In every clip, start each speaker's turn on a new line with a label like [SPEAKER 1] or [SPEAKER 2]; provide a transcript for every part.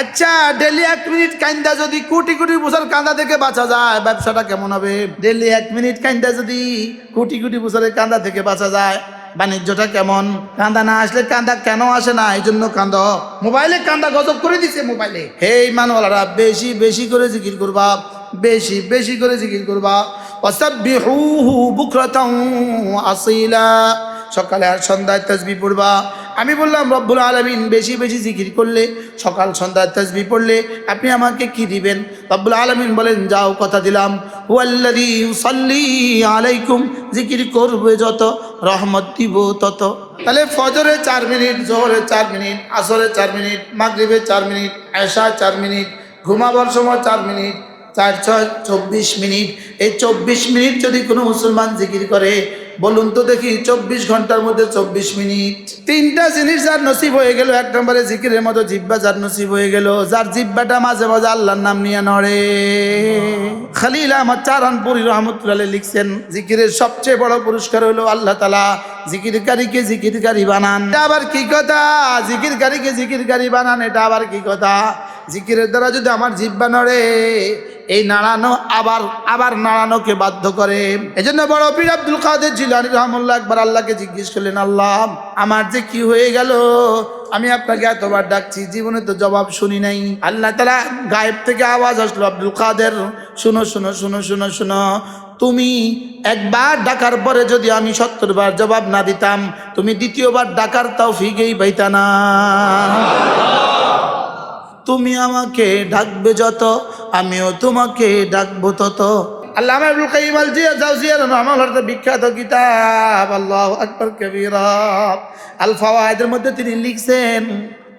[SPEAKER 1] আচ্ছা ডেলি এক মিনিট কান্দা যদি কোটি কোটি বছর কান্দা থেকে বাঁচা যায়, ব্যবসাটা কেমন হবে? ডেলি এক মিনিট কান্দা যদি কোটি কোটি বছরের কান্দা থেকে বাঁচা যায়, বাণিজ্যটা কেমন? কান্দা না আসলে কান্দা কেন আসে না? এই জন্য কান্দ। মোবাইলে কান্দা গজব করে দিছে মোবাইলে। হেই মানওয়ালারা বেশি বেশি করে জিকির করবা, বেশি বেশি করে জিকির করবা। ওয়াসাব্বিহুহু বুকরাতাও আসীলা। সকালে আর সন্ধ্যায় তসবি পড়বা। আমি বললাম, রব্বুল আলমিন, বেশি বেশি জিকির করলে, সকাল সন্ধ্যায় তসবি পড়লে আপনি আমাকে কি দিবেন? রব্বুল আলমিন বলেন, যাও, কথা দিলাম। আলাইকুম, জিকির করবে যত, রহমত দিব তত। তাহলে ফজরে চার মিনিট, জোহরে চার মিনিট, আসরে চার মিনিট, মাগরিবে চার মিনিট আয়সা চার মিনিট, ঘুমাবার সময় চার মিনিট, চার ছয় চব্বিশ মিনিট। এই চব্বিশ মিনিট যদি কোনো মুসলমান জিকির করে বলুন তো দেখি, চব্বিশ ঘণ্টার মধ্যে চব্বিশ মিনিট। তিনটা জিনিস যার নসিব হয়ে গেল, এক নম্বরে জিকিরের মতো জিব্বা যার নসিব হয়ে গেল, যার জিব্বাটা মাঝে মাঝে আল্লাহর নাম নিয়ে নড়ে। খালিল আমার চারানপুরি রহমতুল্লাহ লিখছেন, জিকিরের সবচেয়ে বড় পুরস্কার হলো আল্লাহ তালা জিকিরকারীকে জিকিরকারী বানান। এটা আবার কি কথা? জিকিরকারীকে জিকিরকারী বানান, এটা আবার কি কথা? জিকিরের দ্বারা যদি আমার জিব্বা নড়ে, এই নাড়ানো আবার আবার নাড়ানোকে বাধ্য করে। এই জন্য বড় পীর আব্দুল কাদের জিলানি রহমুল্লাহ একবার আল্লাহকে জিজ্ঞেস করলেন, আল্লাহ, আমার যে কি হয়ে গেল? আমি আপনাকে এতবার ডাকছি, জীবনে তো জবাব শুনি নাই। আল্লাহ তালা গায়েব থেকে আওয়াজ আসলো, আব্দুল কাদের, শুনো শুনো শুনো শুনো শুনো। তুমি একবার ডাকার পরে যদি আমি সত্তর বার জবাব না দিতাম, তুমি দ্বিতীয়বার ডাকার তাও ফিগেই পাইতা না। তুমি আমাকে ডাকবে যত, আমিও তোমাকে ডাকবো তত। জিয়া বিখ্যাত মধ্যে তিনি লিখছেন,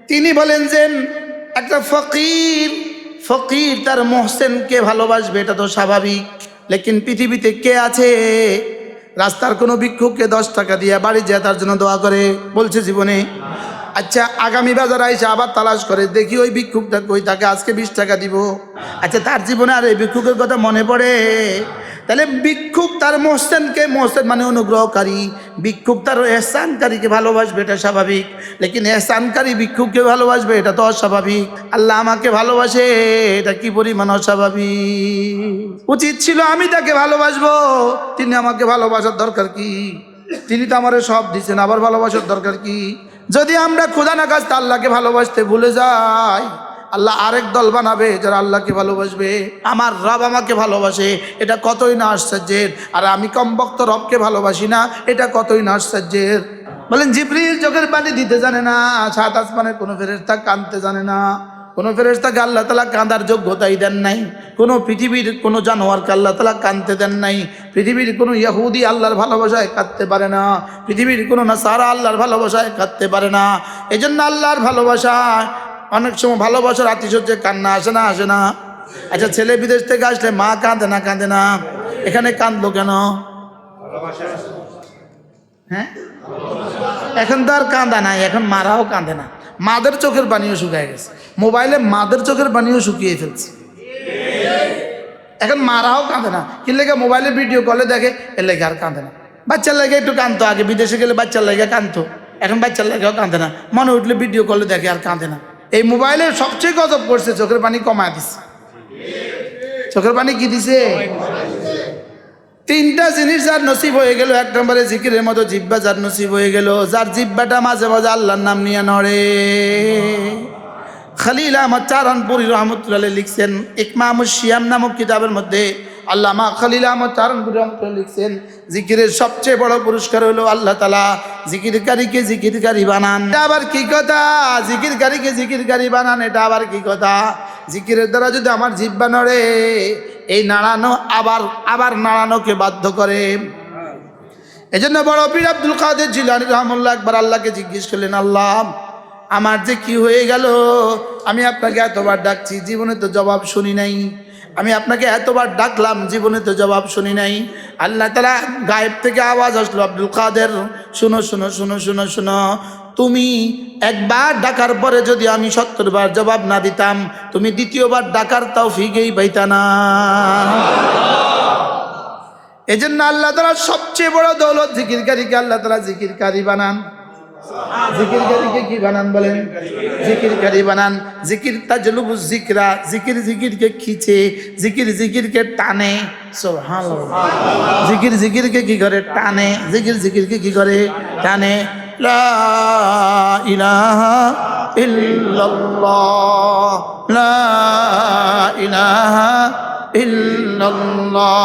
[SPEAKER 1] তিনি বলেন যে, একটা ফকির ফকির তার ভালোবাসবে, এটা তো স্বাভাবিক। লেকিন পৃথিবীতে কে আছে? রাস্তার কোনো ভিক্ষুককে দশ টাকা দিয়ে বাড়ি যায়, তার জন্য দোয়া করে, বলছে জীবনে। আচ্ছা আগামী বাজার আইসে আবার তালাশ করে, দেখি ওই ভিক্ষুকটা কই তাকে আজকে বিশ টাকা দিব। আচ্ছা তার জীবনে আর এই ভিক্ষুকের কথা মনে পড়ে? তাহলে ভিক্ষুক তার মোহসেনকে, মোহসেন মানে অনুগ্রহকারী। ভিক্ষুক তার এহসানকারীকে ভালোবাসবে, এটা স্বাভাবিক। লেকিন এহসানকারী ভিক্ষুককে ভালোবাসবে, এটা তো অস্বাভাবিক। আল্লাহ আমাকে ভালোবাসে, এটা কি পরিমাণ অস্বাভাবিক? উচিত ছিল আমি তাকে ভালোবাসবো, তিনি আমাকে ভালোবাসার দরকার কি? তিনি তো আমার সব দিচ্ছেন আবার ভালোবাসার দরকার কি? যদি আমরা খোদা না কাজতে আল্লাহকে ভালোবাসতে ভুলে যাই, আল্লাহ আরেক দল বানাবে যারা আল্লাহকে ভালোবাসবে। আমার রব আমাকে ভালোবাসে, এটা কতই না আশ্চর্যের? আর আমি কমবক্ত রবকে ভালোবাসি না, এটা কতই না আশ্চর্যের? বলেন জিবরির চোখের পানি দিতে জানে না, সাত আসমানের কোনো ফেরেস্তা কানতে জানে না। কোনো ফেরেস্তাকে আল্লাহ তালা কাঁদার যোগ্যতাই দেন নাই, কোনো পৃথিবীর কোনো জানোয়ারকে আল্লাহ তালা কাঁদতে দেন নাই, পৃথিবীর কোনো ইয়াহুদি আল্লাহর ভালোবাসায় কাঁদতে পারে না, পৃথিবীর কোনো না সারা আল্লাহর ভালোবাসায় কাঁদতে পারে না। এই জন্য আল্লাহর ভালোবাসা, অনেক সময় ভালোবাসার আতিশয্যে কান্না আসে না আসে না। আচ্ছা ছেলে বিদেশ থেকে আসলে মা কাঁদে না কাঁদে না? এখানে কাঁদলো কেন? হ্যাঁ? এখন তো আর কাঁদা নাই, এখন মারাও কাঁদে না। মাদের চোখের পানিও শুকিয়ে গেছে। মোবাইলে মাদের চোখের পানিও শুকিয়ে ফেলছে। এখন মারাও কাঁদে না। কি লেগে? মোবাইলে ভিডিও কলে দেখে, এর লেগে আর কাঁদে না। বাচ্চার লেগে একটু কাঁদতো। আগে বিদেশে গেলে বাচ্চার লেগে কাঁদতো। এখন বাচ্চার লেগেও কাঁদে না। মনে উঠলে ভিডিও কলে দেখে আর কাঁদে না। এই মোবাইলে সবচেয়ে গজব করছে। চোখের পানি কমায় দিচ্ছে চোখের পানি কি দিছে? তিনটা জিনিস যার নসিব হয়ে গেল। এক নম্বরে জিকিরের মতো জিব্বা যার নসিব হয়ে গেল। যার জিব্বাটা মাঝে মাঝে আল্লাহর নাম নিয়ে নড়ে। খালিল আহমদ চারণপুরি রহমতুল্লাহ লিখছেন ইকমামুল শিয়াম নামক কিতাবের মধ্যে আল্লামা খালিল আহমদ চারণপুরি রহমতুল্লাহ লিখছেন, জিকিরের সবচেয়ে বড় পুরস্কার হলো আল্লাহ তালা জিকিরকারীকে জিকিরকারী বানান। এটা আবার কি কথা? জিকিরকারীকে জিকিরকারী বানান, এটা আবার কি কথা? জিকিরের দ্বারা যদি আমার জিব্বা নড়ে এই নাড়ানো আবার আবার নাড়ানোকে বাধ্য করে। এই জন্য বড় পীর আব্দুল কাদের জিলানি রহমুল্লাহ একবার আল্লাহকে জিজ্ঞেস করলেন, আল্লাহ, আমার যে কি হয়ে গেল? আমি আপনাকে এতবার ডাকছি, জীবনে তো জবাব শুনি নাই। আমি আপনাকে এতবার ডাকলাম, জীবনে তো জবাব শুনি নাই। আল্লাহ তালা গায়েব থেকে আওয়াজ আসলো, আব্দুল কাদের, শুনো শুনো শুনো শুনো শুনো। তুমি একবার ডাকার পরে যদি আমি সত্তর বার জবাব না দিতাম, তুমি দ্বিতীয়বার ডাকার তাও ফিগেই পাইতা না। এই জন্য আল্লাহ তালা সবচেয়ে বড় দৌলত জিকিরকারীকে আল্লাহ তালা জিকিরকারী বানান। জিকিরকারীকে কি বানান বলেন? জিকিরকারী বানান। জিকির তাজলুবু জিকরা, জিকির জিকিরকে খিচে, জিকির জিকিরকে টানে। সুবহানাল্লাহ। জিকির জিকিরকে কি করে? টানে। জিকির জিকিরকে কি করে? টানে। লা ইলাহা ইল্লাল্লাহ। লা ইলাহা ইল্লাল্লাহ।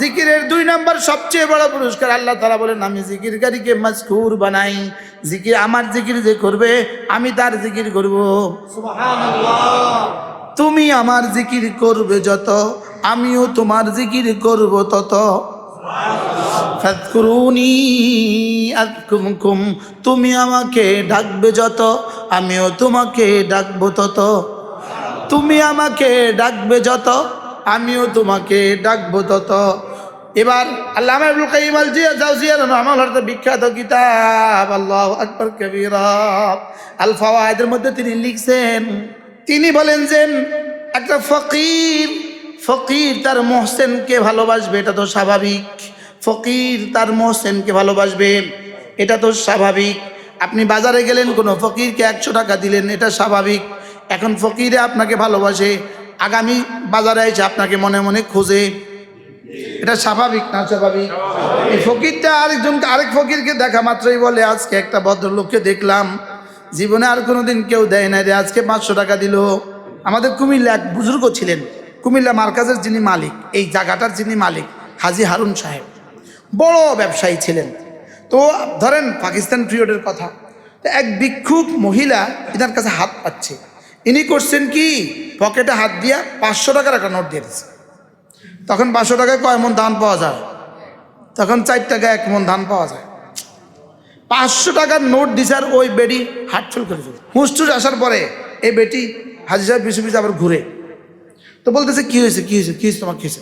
[SPEAKER 1] জিকিরের দুই নম্বর সবচেয়ে বড় পুরস্কার আল্লাহ তারা বলেন আমি জিকিরকারীকে মাসকুর বানাই। জিকির আমার জিকির যে করবে আমি তার জিকির করব। তুমি আমার জিকির করবে যত আমিও তোমার জিকির করব তত। তুমি আমাকে ডাকবে যত, আমিও তোমাকে ডাকবো তত। তুমি আমাকে ডাকবে যত, আমিও তোমাকে ডাকবো তত। এবার আল্লামা ইবনুল কাইয়িম আল জিয়া জাওজিয়া রহমাহুল্লাহ হতে বিখ্যাত কিতাব, আল্লাহু আকবার কবীরা। আল ফাওয়াইদের মধ্যে তিনি লিখছেন, তিনি বলেন যে একটা ফকির ফকির তার মোহসেনকে ভালোবাসবে, এটা তো স্বাভাবিক। ফকির তার মোহসেনকে ভালোবাসবে। এটা তো স্বাভাবিক। আপনি বাজারে গেলেন কোনো ফকিরকে একশো টাকা দিলেন এটা স্বাভাবিক। এখন ফকিরে আপনাকে ভালোবাসে আগামী বাজারে এসে আপনাকে মনে মনে খোঁজে। এটা স্বাভাবিক না স্বাভাবিক। এই ফকিরটা আরেকজনকে আরেক ফকিরকে দেখা মাত্রই বলে আজকে একটা ভদ্রলোককে দেখলাম। জীবনে আর কোনোদিন কেউ দেয় না রে আজকে পাঁচশো টাকা দিল। আমাদের কুমিল্লা এক বুজুর্গ ছিলেন। কুমিল্লা মার্কাজের যিনি মালিক এই জায়গাটার যিনি মালিক হাজি হারুন সাহেব। বড় ব্যবসায়ী ছিলেন। তো ধরেন পাকিস্তান পিরিয়ডের কথা। তো এক ভিক্ষুক মহিলা এনার কাছে হাত পাচ্ছে। ইনি করছেন কি? পকেটে হাত দিয়া পাঁচশো টাকার একটা নোট দিয়ে দিচ্ছে তখন পাঁচশো টাকায় কয় মন ধান পাওয়া যায়? তখন চার টাকায় এক মন ধান পাওয়া যায়। পাঁচশো টাকার নোট দিছে আর ওই বেডি হাটফুল করে ফেলে হুসটুস আসার পরে এই বেটি হাজি সাহেব পিছু পিছু আবার ঘুরে। তো বলতেছে, কি হয়েছে? কি হয়েছে? কি হয়েছে? তোমার কি হয়েছে?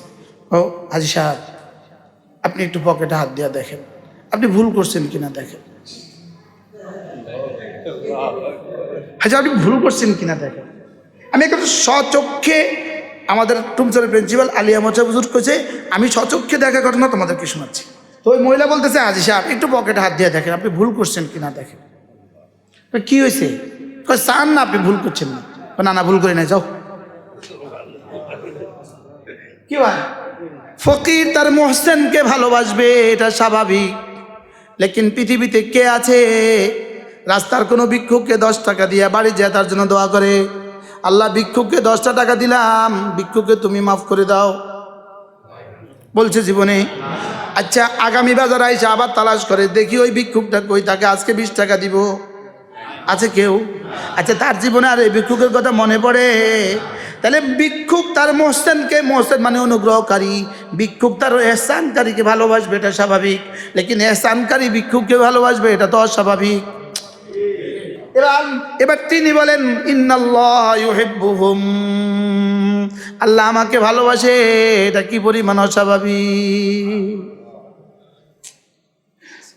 [SPEAKER 1] ও, হাজি সাহেব আপনি একটু পকেটে হাত দিয়ে দেখেন। আপনি ভুল করছেন কিনা দেখেন। হাজি, আপনি ভুল করছেন কিনা দেখেন। আমি একটা স্বচক্ষে আমাদের টুমচরের প্রিন্সিপাল আলিয়া মোচা বুজুর করেছে আমি স্বচক্ষে দেখা ঘটনা তোমাদেরকে শোনাচ্ছি। তো ওই মহিলা বলতেছে আজি সাহেব একটু পকেটে হাত দিয়ে দেখেন, আপনি ভুল করছেন কিনা দেখেন। কি হয়েছে চান না, আপনি ভুল করছেন না। না না, ভুল করি না যাও। কি ভাই? ফকির তার মোহসেনকে ভালোবাসবে, এটা স্বাভাবিক। লেকিন পৃথিবীতে কে আছে? রাস্তার কোনো ভিক্ষুককে দশ টাকা দিয়ে বাড়ি যায়, তার জন্য দোয়া করে। আল্লাহ, ভিক্ষুককে দশটা টাকা দিলাম, ভিক্ষুককে তুমি মাফ করে দাও। বলছে জীবনে। আচ্ছা আগামী বাজার আইসা আবার তালাশ করে, দেখি ওই ভিক্ষুকটা কই, তাকে আজকে বিশ টাকা দিব। আছে কেউ? আচ্ছা তার জীবনে আর এই ভিক্ষুকের কথা মনে পড়ে? তাহলে ভিক্ষুক তার মোহসেনকে, মোহসেন মানে অনুগ্রহকারী। ভিক্ষুক তার এহসানকারীকে ভালোবাসবে, এটা স্বাভাবিক। লেকিন এহসানকারী ভিক্ষুককে ভালোবাসবে, এটা তো অস্বাভাবিক। এবার এবার তিনি বলেন, ইন্নাল্লাহ ইউহিব্বুহুম। আল্লাহ আমাকে ভালোবাসে, এটা কি পরিমাণ অস্বাভাবিক?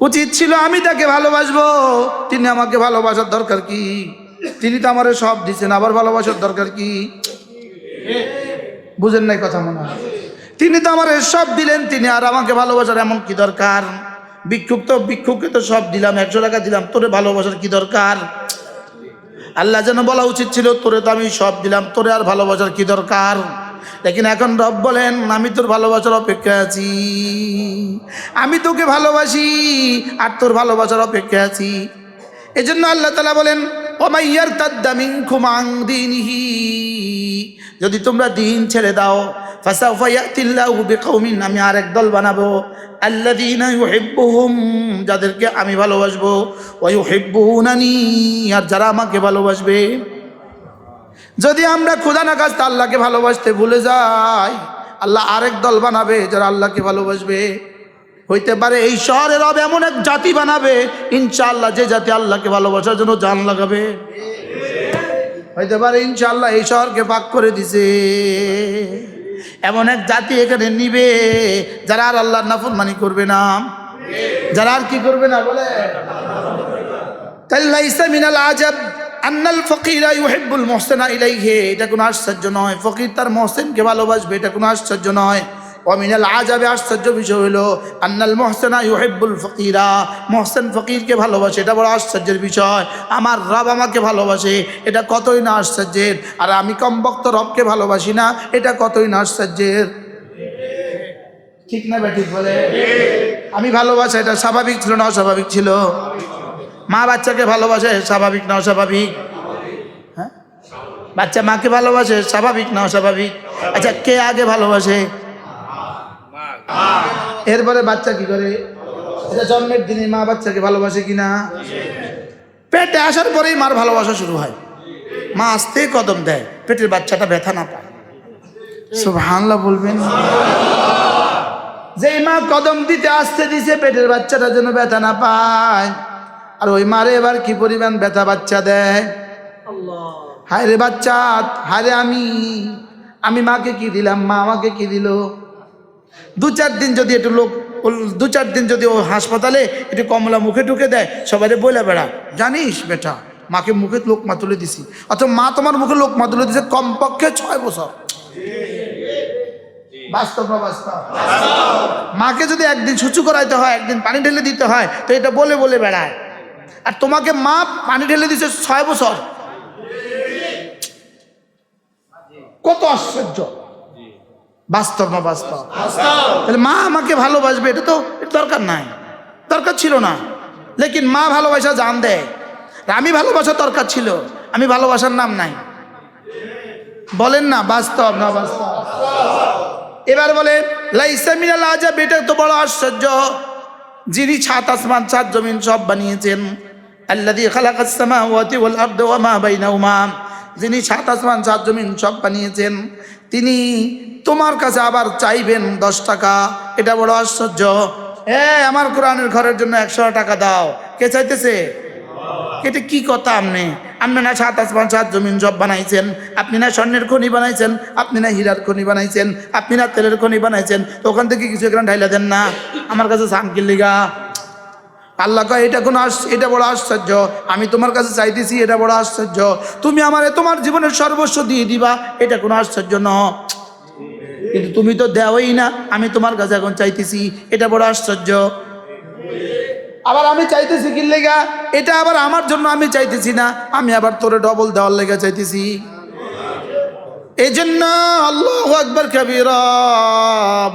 [SPEAKER 1] উচিত ছিল আমি তাকে ভালোবাসবো, তিনি আমাকে ভালোবাসার দরকার কি? তিনি তো আমারে সব দিচ্ছেন আবার ভালোবাসার দরকার কি? বুঝেন নাই কথা মনে হয়? তিনি তো আমার সব দিলেন, তিনি আর আমাকে ভালোবাসার এমন কি দরকার? বিক্ষুব্ধ তো তো সব দিলাম, একশো টাকা দিলাম, তোরে ভালোবাসার কি দরকার? আল্লাহ যেন বলা উচিত ছিল, তোরে তো আমি সব দিলাম, তোরে আর ভালোবাসার কি দরকার? লেকিন এখন রব বলেন, আমি তোর ভালোবাসার অপেক্ষা আছি। আমি তোকে ভালোবাসি, আর তোর ভালোবাসার অপেক্ষা আছি। এজন্য আল্লাহ তালা বলেন খুমাং যদি তোমরা দিন ছেড়ে দাও আমি আরেক দল বানাবো। আল্লাযীনা ইউহিব্বুহুম, যাদেরকে আমি ভালোবাসবো। ওয়া ইউহিব্বুনানি, আর যারা আমাকে ভালোবাসবে। যদি আমরা খোদা না কাজ আল্লাহকে ভালোবাসতে ভুলে যাই, আল্লাহ আরেক দল বানাবে যারা আল্লাহকে ভালোবাসবে। হইতে পারে এই শহরের রব এমন এক জাতি বানাবে, ইনশাআল্লাহ যে জাতি আল্লাহকে ভালোবাসার জন্য জান লাগাবে। হইতে পারে ইনশাআল্লাহ এই শহরকে পাক করে দিছে। এমন এক জাতি এখানে নিবে, যারা আর আল্লাহর নাফরমানি করবে না। যারা আর কি করবে না, বলে? তাইলাইসা মিনাল আজাব, আন্নাল ফকিরা ইউহিব্বুল মুহসিনা এটা কোনো আশ্চর্য নয়। ফকির তার মহসিনকে ভালোবাসবে, এটা কোনো আশ্চর্য নয়। অমিনাল আজাবে আশ্চর্য বিষয় হলো, আন্নাল মহসেনা ইউহেব্বুল ফকিরা। মহসেন ফকিরকে ভালোবাসে, এটা বড় আশ্চর্যের বিষয়। আমার রব আমাকে ভালোবাসে, এটা কতই না আশ্চর্যের? আর আমি কমবক্ত রবকে ভালোবাসি না, এটা কতই না আশ্চর্যের? ঠিক না ব্যাঠিক বলে? আমি ভালোবাসা, এটা স্বাভাবিক ছিল না অস্বাভাবিক ছিল? মা বাচ্চাকে ভালোবাসে, স্বাভাবিক না অস্বাভাবিক? হ্যাঁ? বাচ্চা মাকে ভালোবাসে, স্বাভাবিক না অস্বাভাবিক? আচ্ছা কে আগে ভালোবাসে? এরপরে বাচ্চা কি করে? এটা জন্মের দিনে মা বাচ্চাকে ভালোবাসে কিনা? পেটে আসার পরেই মার ভালোবাসা শুরু হয়। মা আসতে কদম দেয়, পেটের বাচ্চাটা ব্যথা না পায়। সব সুবহানাল্লাহ বলবেন। যেই মা কদম দিতে আসতে দিছে, পেটের বাচ্চাটা যেন ব্যথা না পায়। আর ওই মারে এবার কি পরিমাণ ব্যথা বাচ্চা দেয়? হায় রে বাচ্চা হায় রে আমি। আমি মাকে কি দিলাম? মা আমাকে কি দিল? দু চার দিন যদি একটু লোক দু চার দিন যদি ও হাসপাতালে একটু কমলা মুখে ঢুকে দেয় সবাই বলে বেড়া, জানিস বেটা, মাকে মুখে লোকমা তুলে দিছি অথবা মা তোমার মুখে লোকমা তুলে দিছে কমপক্ষে ছয় বছর। বাস্তব? মাকে যদি একদিন সুচু করাইতে হয়, একদিন পানি ঢেলে দিতে হয়, তো এটা বলে বলে বেড়ায়। আর তোমাকে মা পানি ঢেলে দিছে ছয় বছর। কত আশ্চর্য! বাস্তব না বাস্তব? তাহলে মা আমাকে ভালোবাসবে এটা তো দরকার নাই। দরকার ছিল না। লেকিন মা ভালোবাসা জান দেয়। আমি ভালোবাসা দরকার ছিল। আমি ভালোবাসার নাম নাই। বলেন না বাস্তব না বাস্তব? এবার বলে লাইসা মিনাল আজাব এটা তো বড় আশ্চর্য। যিনি ছাত আসমান ছাদ জমিন সব বানিয়েছেন। আল্লাযী খালাকাস সামাওয়াতি ওয়াল আরদা ওয়া মা বাইনাহুমা। যিনি ছাত আসমান ছাদ জমিন সব বানিয়েছেন। তিনি তোমার কাছে আবার চাইবেন দশ টাকা। এটা বড় আশ্চর্য। এ, আমার কোরআনের ঘরের জন্য একশো টাকা দাও। কে চাইতেছে? এটা কি কথা আপনি? আপনি না সাত আসমান, সাত জমিন সব বানাইছেন, আপনি না স্বর্ণের খনি বানাইছেন, আপনি না হীরার খনি বানাইছেন, আপনি না তেলের খনি বানাইছেন, তো ওখান থেকে কিছু এখানে ঢাইলা দেন না। আমার কাছে সামকির লিগা আল্লাহ কয়, এটা কোনো এটা বড় আশ্চর্য। আমি তোমার কাছে চাইতেছি এটা বড় আশ্চর্য। তুমি আমারে তোমার জীবনের সর্বস্ব দিয়ে দিবা, এটা কোনো আশ্চর্য ন। কিন্তু তুমি তো দেওয়াই না, আমি তোমার কাছে এখন চাইতেছি, এটা বড় আশ্চর্য। আবার আমি চাইতেছি কি লেগা? এটা আবার আমার জন্য আমি চাইতেছি না, আমি আবার তোরে ডবল দেওয়ার লেগে চাইতেছি। এই জন্য আল্লাহ একবার কবিরা,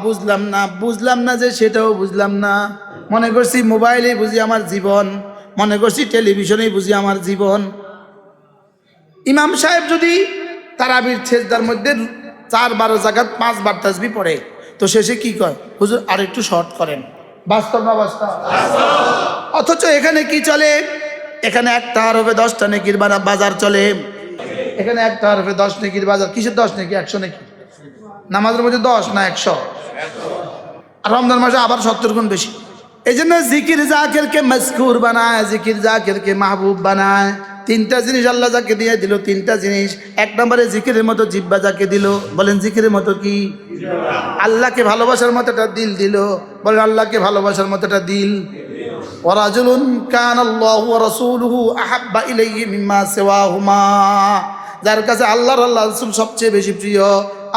[SPEAKER 1] বুঝলাম না বুঝলাম না যে সেটাও বুঝলাম না। মনে করছি মোবাইলে বুঝি আমার জীবন, মনে করছি টেলিভিশনেই বুঝি আমার জীবন। ইমাম সাহেব যদি তারাবির ছেজদার মধ্যে চার বারো জায়গাত পাঁচ বার তাসবি পড়ে, তো শেষে কি কয়? হুজুর আর একটু শর্ট করেন। বাস্তব না বাস্তব? অথচ এখানে কি চলে? এখানে একটা হরফে দশটা নেকির বাজার চলে। এখানে একটা হরফে দশ নেকির বাজার। কিসের দশ নেকি? একশো নেকি? নামাজের মধ্যে দশ না একশো? আর রমজান মাসে আবার সত্তর গুণ বেশি। এই জন্য জিকির জাকিরকে মজকুর বানায়, জিকির জাকিরকে মাহবুব বানায়। তিনটা জিনিস আল্লাহ যাকে দিয়ে দিল, তিনটা জিনিস। এক নম্বরে জিকিরের মতো জিব্বা যাকে দিল, বলেন জিকিরের মতো কি? আল্লাহকে ভালোবাসার মতো একটা দিল দিল, বলেন আল্লাহকে ভালোবাসার মতো একটা দিল ওরাজুলুন কান আল্লাহ রসুলহু আহাব্বা ইলাইহি মিম্মা সিওয়াহুমা। যার কাছে আল্লাহর আল্লাহ রসুল সবচেয়ে বেশি প্রিয়,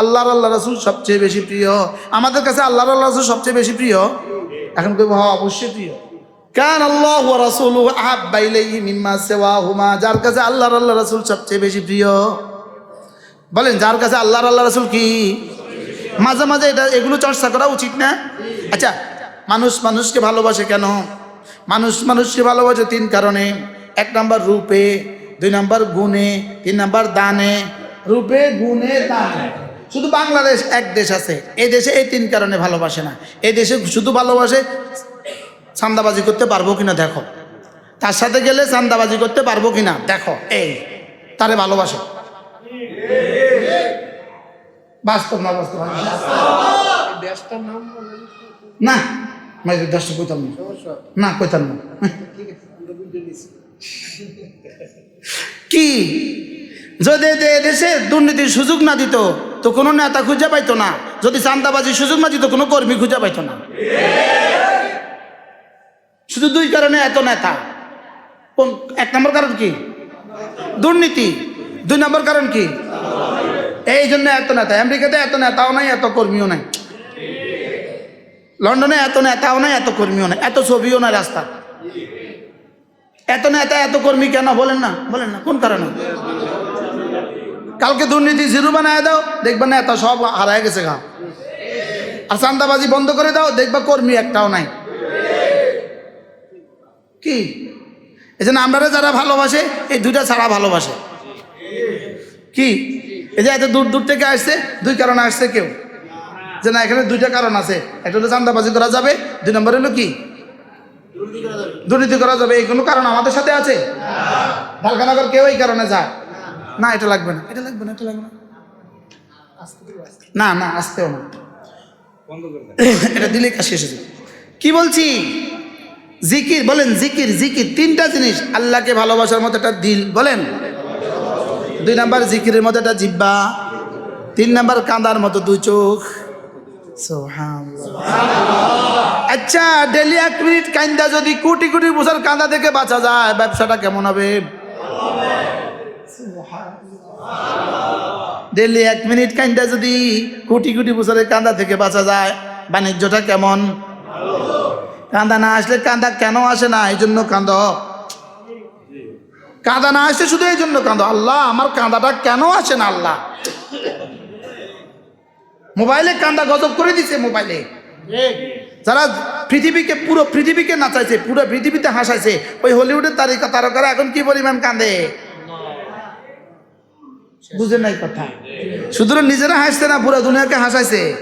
[SPEAKER 1] আল্লাহর আল্লাহ রসুল সবচেয়ে বেশি প্রিয়। আমাদের কাছে আল্লাহর আল্লাহ রসুল সবচেয়ে বেশি প্রিয়? এখন কেউ হ্যাঁ অবশ্যই প্রিয়। কান আল্লাহ রসুল আহাব্বা ইলাইহি মিম্মা সিওয়াহুমা, যার কাছে আল্লাহর আল্লাহ রসুল সবচেয়ে বেশি প্রিয়। বলেন, যার কাছে আল্লাহর আল্লাহ রসুল কি? মাঝে মাঝে এটা, এগুলো চর্চা করা উচিত না? আচ্ছা মানুষ মানুষকে ভালোবাসে কেন? মানুষ মানুষকে ভালোবাসে তিন কারণে। এক নাম্বার রূপে, দুই নাম্বার গুণে, তিন নাম্বার দানে। রূপে, গুণে, দানে। শুধু বাংলাদেশ এক দেশ আছে। এই দেশে এই তিন কারণে ভালোবাসে না। এই দেশে শুধু ভালোবাসে চান্দাবাজি করতে পারব কিনা দেখো। তার সাথে গেলে চান্দাবাজি করতে পারব কিনা দেখো। এই তারে ভালোবাসে। বাস্তব না বাস্তব? না আমি দেশটা কইতাম না। না কইতাম না। কি? যদি এ দেশে দুর্নীতির সুযোগ না দিত তো কোনো নেতা খুঁজে পাইতো না। যদি চান্দাবাজির সুযোগ না তো কোনো কর্মী খুঁজে পাইতো না। শুধু দুই কারণে এত নেতা। এক নম্বর কারণ কি? দুর্নীতি। দুই নম্বর কারণ কি? এই জন্য এত নেতা। আমেরিকাতে এত নেতাও নাই, এত কর্মীও নাই। লন্ডনে এত নেতাও নাই, এত কর্মীও নাই। এত ছবিও নাই রাস্তা। এত নেতা, এত কর্মী কেন? বলেন না। বলেন না, কোন কারণে? কালকে দুর্নীতি জিরো বানায় দাও, দেখবা নেতা সব হারায় গেছে গা। আর চান্দাবাজি বন্ধ করে দাও, দেখবা কর্মী একটাও নাই। কি? এই জন্য আমরা যারা ভালোবাসে, এই দুইটা ছাড়া ভালোবাসে। কি? এই যে এত দূর দূর থেকে আসছে, দুই কারণে আসছে কেউ। যে না, এখানে দুইটা কারণ আছে। একটা হলো চান্দাবাজি করা যাবে, দুই নম্বর হলো কি? দুর্নীতি করা যাবে। এই কোনো কারণ আমাদের সাথে আছে? ঢালকানগর কেউ এই কারণে যায়। না এটা লাগবে না। এটা লাগবে না এটা লাগবে না। না না আসতেও না। এটা দিলে কাজ শেষ হয়েছে কি বলছি? জিকির বলেন জিকির জিকির তিনটা জিনিস আল্লাহকে ভালোবাসার মতো একটা দিল বলেন। দুই নাম্বার জিকিরের মতো একটা জিব্বা তিন নাম্বার কাঁদার মতো দুই চোখ। সুবহানাল্লাহ। আচ্ছা ডেলি এক মিনিট কান্দা যদি কোটি কোটি বছর কান্দা থেকে বাঁচা যায় ব্যবসাটা কেমন হবে? ডেলি এক মিনিট কান্দা যদি কোটি কোটি বছরের কান্দা থেকে বাঁচা যায়, বাণিজ্যটা কেমন? কান্দা না আসলে কান্দা কেন আসে না? এই জন্য কান্দ কাঁদা না আসে শুধু এই জন্য কাঁদো আল্লাহ, আমার কাঁদাটা কেন আসে না আল্লাহ? মোবাইলে কান্দা গজব করে দিছে মোবাইলে। যারা পৃথিবীকে, পুরো পৃথিবীকে নাচাইছে, পুরো পৃথিবীতে হাসাইছে, ওই হলিউডের তারিকা তারকারা এখন কি পরিমাণ কান্দে? বুঝে নাই কথা। শুধু নিজেরা হাসছে না পুরো দুনিয়াকে হাসাইছে।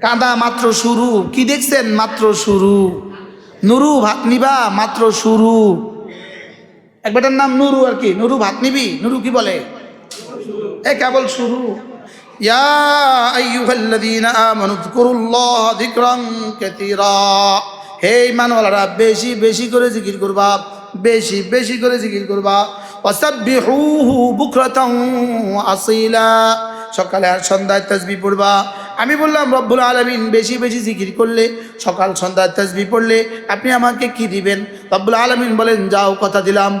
[SPEAKER 1] কাঁদা মাত্র শুরু। কি দেখছেন? মাত্র শুরু। নুরু ভাত নিবা মাত্র শুরু। এক বেটার নাম নুরু আর কি। নুরু ভাত নিবি? নুরু কি বলে? এ কেবল শুরু। হে ঈমানওয়ালারা বেশি বেশি করে জিকির করবা। বেশি বেশি করে জিকির করবা। সকালে আর সন্ধ্যায় তাসবিহ পড়বা। আমি বললাম, রব্বুল আলমিন, বেশি বেশি জিকির করলে সকাল, সন্ধ্যায় তাসবিহ পড়লে আপনি আমাকে কি দিবেন? রব্বুল আলমিন বলেন, যাও, কথা দিলাম।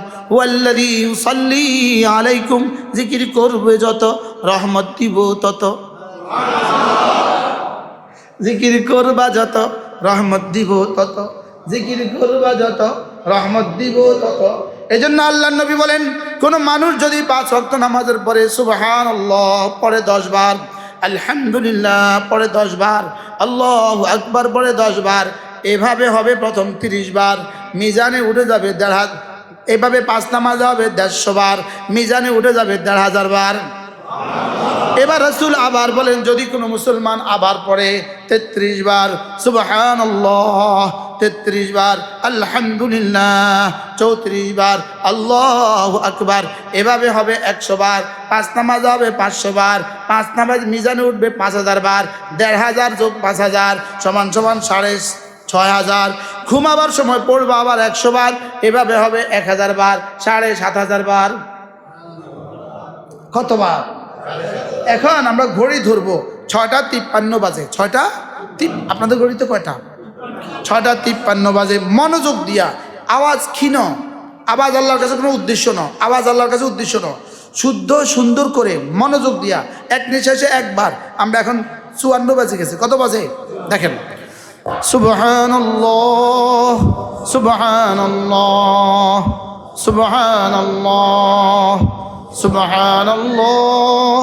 [SPEAKER 1] আলাইকুম, জিকির করবে যত, রহমত দিব তত। জিকির করবা যত, রহমত দিব তত। জিকির করবা যত রহমত দিব তত। এই জন্য আল্লাহ নবী বলেন, কোন মানুষ যদি পাঁচ ওয়াক্ত নামাজের পরে সুবহান আল্লাহ পরে দশ বার, আলহামদুলিল্লাহ পরে দশ বার, আল্লাহ আকবার পরে দশ বার, এভাবে হবে প্রথম তিরিশ বার, মিজানে উঠে যাবে দেড় হাজার এভাবে পাঁচ নামাজ হবে দেড়শো বার, মিজানে উঠে যাবে দেড় হাজার বার। এবার রসুল আবার বলেন, যদি কোনো মুসলমান আবার পড়ে তেত্রিশ বার সুবহান তেত্রিশ বার, আলহামদুলিল্লাহ, চৌত্রিশ বার, আল্লাহ আকবার। এভাবে হবে একশো বার, পাঁচ নামাজ হবে পাঁচশো বার, পাঁচ নামাজ মিজানে উঠবে পাঁচ হাজার বার, দেড় হাজার যোগ পাঁচ হাজার, সমান সমান সাড়ে ছয় হাজার। ঘুমাবার সময় পড়বে আবার একশো বার, এভাবে হবে এক হাজার বার, সাড়ে সাত হাজার বার। কতবার? এখন আমরা ঘড়ি ধরবো। ছয়টা তিপ্পান্ন বাজে, ছয়টা তিপ, আপনাদের ঘড়িতে কয়টা? ছয়টা তিপ্পান্ন বাজে, মনোযোগ দিয়া, আওয়াজ ক্ষীণ। আওয়াজ আল্লাহর কাছে কোনো উদ্দেশ্য ন আওয়াজ আল্লাহর কাছে উদ্দেশ্য ন শুদ্ধ, সুন্দর করে মনোযোগ দিয়া, এক নিঃশ্বাসে একবার, আমরা এখন চুয়ান্ন বাজে গেছে, কত বাজে? দেখেন। সুবহানাল্লাহ সুবহানাল্লাহ সুবহানাল্লাহ সুবহানাল্লাহ।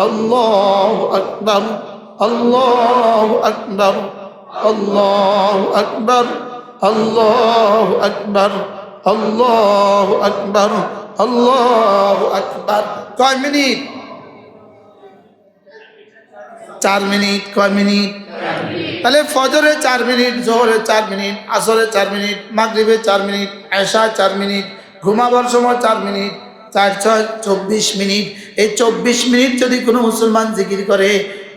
[SPEAKER 1] الله أكبر الله أكبر الله أكبر الله أكبر الله أكبر الله أكبر কয় মিনিট চার মিনিট কয় মিনিট তাহলে ফজরে চার মিনিট জোহরে চার মিনিট আসরে চার মিনিট মাগরিবে চার মিনিট এশা চার মিনিট ঘুমাবার সময় চার মিনিট চার ছয় চব্বিশ মিনিট। এই চব্বিশ মিনিট যদি কোনো মুসলমান জিকির করে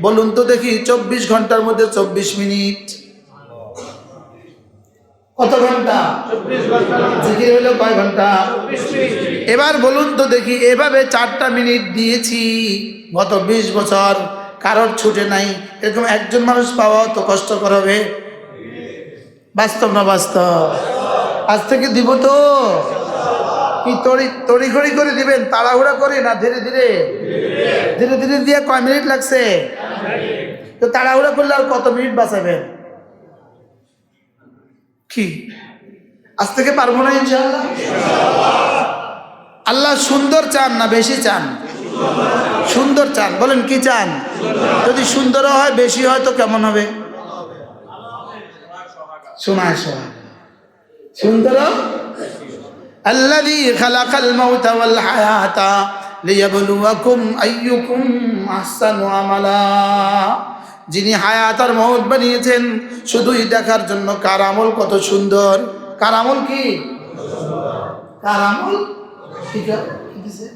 [SPEAKER 1] বলুন তো দেখি চব্বিশ ঘণ্টার মধ্যে চব্বিশ মিনিট। কত ঘণ্টা? জিকির হলো কয় ঘণ্টা? এবার বলুন তো দেখি এভাবে চারটা মিনিট দিয়েছি গত বিশ বছর কারোর ছুটে নাই। এরকম একজন মানুষ পাওয়া তো কষ্টকর হবে। বাস্তব না বাস্তব? আজ থেকে দিব তো? কি তড়ি, তড়িঘড়ি করে দিবেন? তাড়াহুড়া করে না ধীরে ধীরে? ধীরে ধীরে দিয়ে কয় মিনিট লাগছে? তো তাড়াহুড়া করলে আর কত মিনিট বাঁচাবেন? কি? আজ থেকে পারব না ইনশাআল্লাহ? আল্লাহ সুন্দর চান না বেশি চান? সুন্দর চান। বলেন, কি চান? যদি সুন্দর হয়, বেশি হয় তো কেমন হবে? শোনায় শোনা সুন্দর? الذي خلق الموت والحياة ليبلوكم أيكم أحسن عملا যিনি হায়াত আর মৌত বানিয়েছেন শুধুই দেখার জন্য কার আমল কত সুন্দর কার আমল কি কার আমল কি কা- কি দিছে?